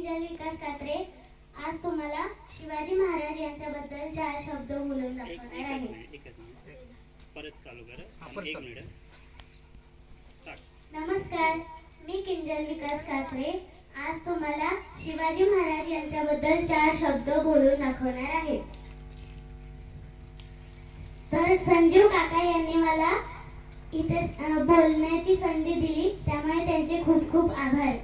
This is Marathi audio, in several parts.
किंजल विकास कात्रे. आज तुम्हाला शिवाजी महाराज यांच्याबद्दल चार शब्द बोलून दाखवणार आहे. मिनिट एकच मिनिट परत चालू करा. एक मिनिट. स्टार्ट नमस्कार मी किंजल विकास कात्रे. आज तुम्हाला शिवाजी महाराज यांच्याबद्दल चार शब्द बोलून दाखवणार आहे. तर संजीव काका यांनी मला इथे बोलण्याची संधी दिली त्यामुळे त्यांचे खूप खूप आभार.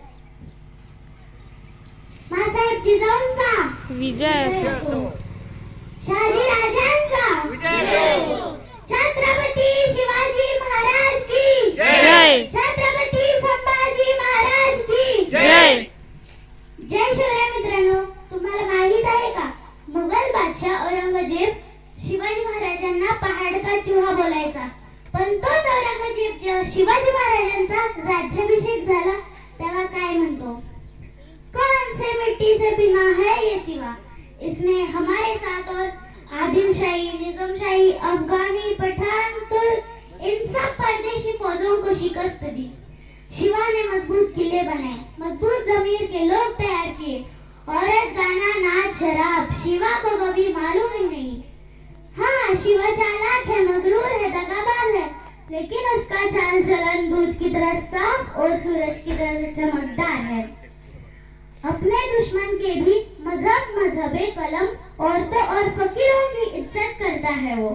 जिजाऊंचा विजय असो. शहाजी राजांचा. छत्रपती शिवाजी महाराज की. जय. छत्रपती संभाजी महाराज की. जय. जय शिवराय मित्रांनो तुम्हाला माहीत आहे का? मुघल बादशाह औरंगजेब शिवाजी महाराजांना पहाड का चुहा बोलायचा. पण तोच औरंगजेब जेव्हा शिवाजी महाराजांचा राज्याभिषेक झाला तेव्हा काय से बिना है ये सिवा। इसने हमारे साथ और आदिलशाही, निजामशाही, अफगानी, पठान तुल इन सब परदेशी फौजों को शिकस्त दी। शिवा ने मज़बूत किले बनाए, मज़बूत जमीर के लोग तैयार किए। औरत गाना नाच शराब, शिवा को कभी मालूम ही नहीं। हाँ शिवा चालाक है, मगरूर है, दगाबाज है, लेकिन उसका चाल चलन दूध की तरह साफ़ और सूरज की तरह चमकदार अपने दुश्मन के भी मज़हब, मजहबे, कलम, औरतों और फकीरों की इज़्ज़त करता है वो।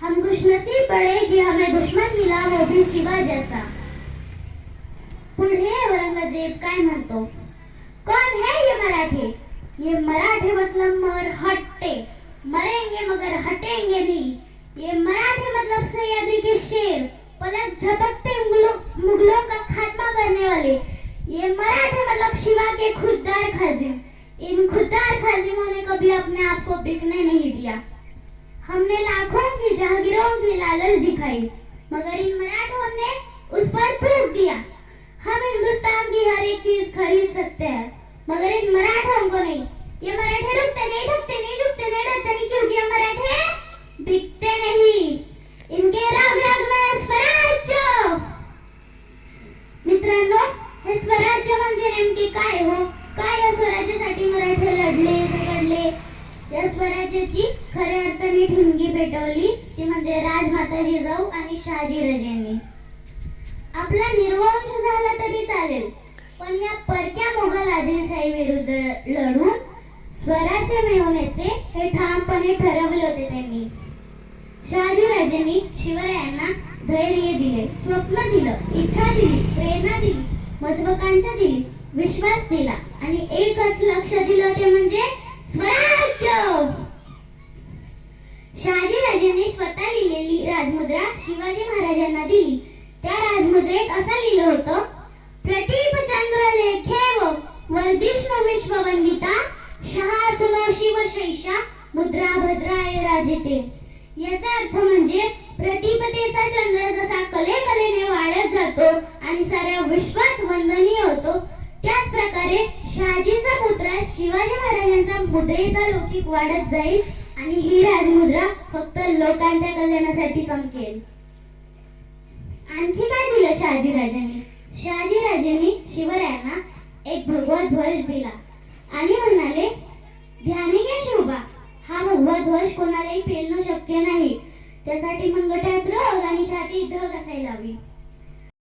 हम खुशनसीब पड़े कि हमें दुश्मन मिला वो भी शिवा जैसा। पुढे औरंगज़ेब काय म्हणतो कौन है ये मराठे? ये मराठे मतलब मगर हट्टे। मरेंगे मगर हटेंगे नहीं। ये मराठे मतलब सयादी के शेर, पलक झपकते ये मराठे मतलब शिवा के खुददार खाजिम इन खुददार खाजिमों ने कभी अपने आप को बिकने नहीं दिया। हमने लाखों की जहांगीरों की लालच दिखाई, मगर इन मराठों ने उस पर थूक दिया। हम हिंदुस्तान की हर एक चीज़ खरीद सकते हैं, मगर इन मराठों को नहीं। ये मराठे रुकते नहीं थकते नहीं झुकते नहीं डरते नहीं, क्योंकि ये नेमके काय हो? काय या स्वराज्यासाठी मराठे लढले झगडले? या स्वराज्याची खऱ्या अर्थाने ठिणगी पेटवली ती म्हणजे राजमाता जिजाऊ आणि शहाजी राजांनी. आपला निर्वंश झाला तरी चालेल पण या परक्या मोगल आदिलशाही विरुद्ध लढून स्वराज्य मिळवण्याचे हे ठामपणे ठरवले होते त्यांनी. शहाजी शहाजीराजांनी शिवरायांना धैर्य दिले स्वप्न दिलं इच्छा दिली प्रेरणा दिली महत्वाकांक्षा दिली विश्वास दिला आणि एकच लक्ष दिलं ते म्हणजे स्वराज्य. शहाजी राजांनी स्वतः लिहिलेली राजमुद्रा शिवाजी महाराजांना दिली. त्या राजमुद्रेत असं लिहिलं होतं प्रदीप चंद्र लेखेव वर्धिष्णू विश्ववंदिता शहासुनो शिवशैषा मुद्रा भद्राय राजते. याचा अर्थ म्हणजे प्रतिपदेचा चंद्र जसा कले कलेने वाढत जातो आणि साऱ्या विश्वात वंदनीय होतो प्रकारे शहाजीचा पुत्र शिवाजी महाराजांचा मुद्रेचा लौकिक वाढत जाईल आणि ही राजमुद्रा फक्त लोकांच्या कल्याणासाठी चमकेल. आणखी काय दिलं शहाजी राजांनी शहाजी राजांनी शिवरायांना एक भगवा ध्वज दिला आणि म्हणाले ध्यानी घ्या शिवबा हा भगवा ध्वज कोणालाही पेलणं शक्य नाही. त्यासाठी मंगटात रग आणि छाती धग असायला हवी.